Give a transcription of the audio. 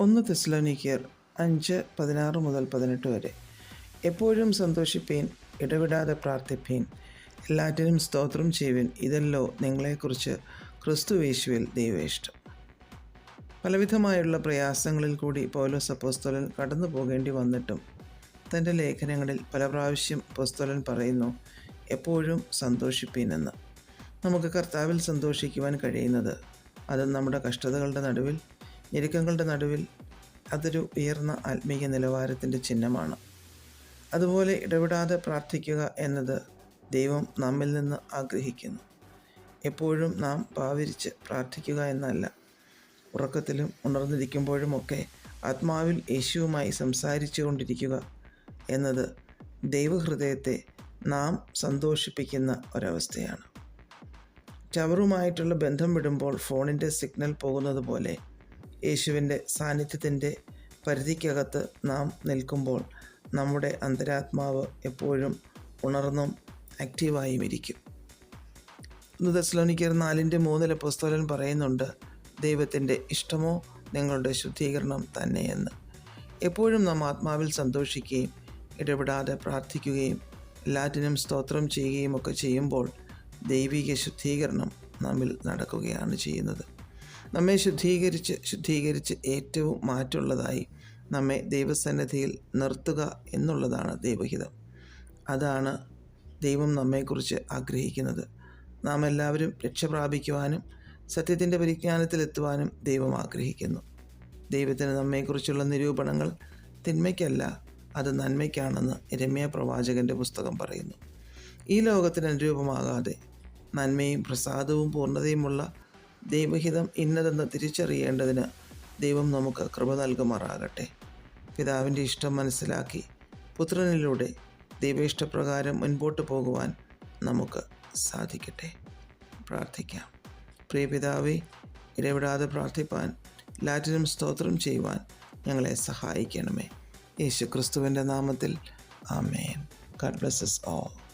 ഒന്ന് തെസ്ലോനിക്കിയർ അഞ്ച് പതിനാറ് മുതൽ പതിനെട്ട് വരെ. എപ്പോഴും സന്തോഷിപ്പീൻ ഇടവിടാതെ പ്രാർത്ഥിപ്പീൻ എല്ലാറ്റിനും സ്തോത്രം ചെയ്യുവിൻ. ഇതല്ലോ നിങ്ങളെക്കുറിച്ച് ക്രിസ്തുവേശുവിൽ ദൈവേഷ്ടം പലവിധമായുള്ള പ്രയാസങ്ങളിൽ കൂടി പൗലോസ് അപ്പോസ്തോലൻ കടന്നു പോകേണ്ടി വന്നിട്ടും തന്റെ ലേഖനങ്ങളിൽ പല പ്രാവശ്യം അപ്പോസ്തോലൻ പറയുന്നു എപ്പോഴും സന്തോഷിപ്പീനെന്ന് നമുക്ക് കർത്താവിൽ സന്തോഷിക്കുവാൻ കഴിയുന്നത് അത് നമ്മുടെ കഷ്ടതകളുടെ നടുവിൽ ഞെരുക്കങ്ങളുടെ നടുവിൽ അതൊരു ഉയർന്ന ആത്മീയ നിലവാരത്തിന്റെ ചിഹ്നമാണ്. അതുപോലെ ഇടപെടാതെ പ്രാർത്ഥിക്കുക എന്നത് ദൈവം നമ്മിൽ നിന്ന് ആഗ്രഹിക്കുന്നു. എപ്പോഴും നാം പാവരിച്ച് പ്രാർത്ഥിക്കുക എന്നല്ല ഉറക്കത്തിലും ഉണർന്നിരിക്കുമ്പോഴുമൊക്കെ ആത്മാവിൽ യേശുവുമായി സംസാരിച്ചു കൊണ്ടിരിക്കുക എന്നത് ദൈവഹൃദയത്തെ നാം സന്തോഷിപ്പിക്കുന്ന ഒരവസ്ഥയാണ്. ടവറുമായിട്ടുള്ള ബന്ധം വിടുമ്പോൾ ഫോണിന്റെ സിഗ്നൽ പോകുന്നത് പോലെ യേശുവിന്റെ സാന്നിധ്യത്തിന്റെ പരിധിക്കകത്ത് നാം നിൽക്കുമ്പോൾ നമ്മുടെ അന്തരാത്മാവ് എപ്പോഴും ഉണർന്നും ആക്റ്റീവായും ഇരിക്കും ഇന്ന് ദസ്ലോനിക്കർ നാലിന്റെ മൂന്നിലെ പുസ്തകൻ പറയുന്നുണ്ട് ദൈവത്തിന്റെ ഇഷ്ടമോ നിങ്ങളുടെ ശുദ്ധീകരണം തന്നെയെന്ന്. എപ്പോഴും നാം ആത്മാവിൽ സന്തോഷിക്കുകയും ഇടപെടാതെ പ്രാർത്ഥിക്കുകയും എല്ലാറ്റിനും സ്തോത്രം ചെയ്യുകയും ഒക്കെ ചെയ്യുമ്പോൾ ദൈവിക ശുദ്ധീകരണം നമ്മിൽ നടക്കുകയാണ് ചെയ്യുന്നത്. നമ്മെ ശുദ്ധീകരിച്ച് ശുദ്ധീകരിച്ച് ഏറ്റവും മാറ്റുള്ളതായി നമ്മെ ദൈവസന്നിധിയിൽ നിർത്തുക എന്നുള്ളതാണ് ദൈവഹിതം. അതാണ് ദൈവം നമ്മെക്കുറിച്ച് ആഗ്രഹിക്കുന്നത്. നാം എല്ലാവരും രക്ഷ പ്രാപിക്കുവാനും സത്യത്തിന്റെ പരിജ്ഞാനത്തിലെത്തുവാനും ദൈവം ആഗ്രഹിക്കുന്നു. ദൈവത്തിന് നമ്മെക്കുറിച്ചുള്ള നിരൂപണങ്ങൾ തിന്മയ്ക്കല്ല അത് നന്മയ്ക്കാണെന്ന് രമ്യ പ്രവാചകന്റെ പുസ്തകം പറയുന്നു. ഈ ലോകത്തിന് അനുരൂപമാകാതെ നന്മയും പ്രസാദവും പൂർണതയുമുള്ള ദൈവഹിതം ഇന്നതെന്ന് തിരിച്ചറിയേണ്ടതിന് ദൈവം നമുക്ക് കൃപ നൽകുമാറാകട്ടെ. പിതാവിന്റെ ഇഷ്ടം മനസ്സിലാക്കി പുത്രനിലൂടെ ദൈവേഷ്ടപ്രകാരം മുൻപോട്ട് പോകുവാൻ നമുക്ക് സാധിക്കട്ടെ. പ്രാർത്ഥിക്കാം. പ്രിയ പിതാവെ ഇടപെടാതെ പ്രാർത്ഥിപ്പാൻ ലാറ്റിനും സ്തോത്രം ചെയ്യുവാൻ ഞങ്ങളെ സഹായിക്കണമേ. യേശു ക്രിസ്തുവിന്റെ നാമത്തിൽ ആമേൻ. God blesses all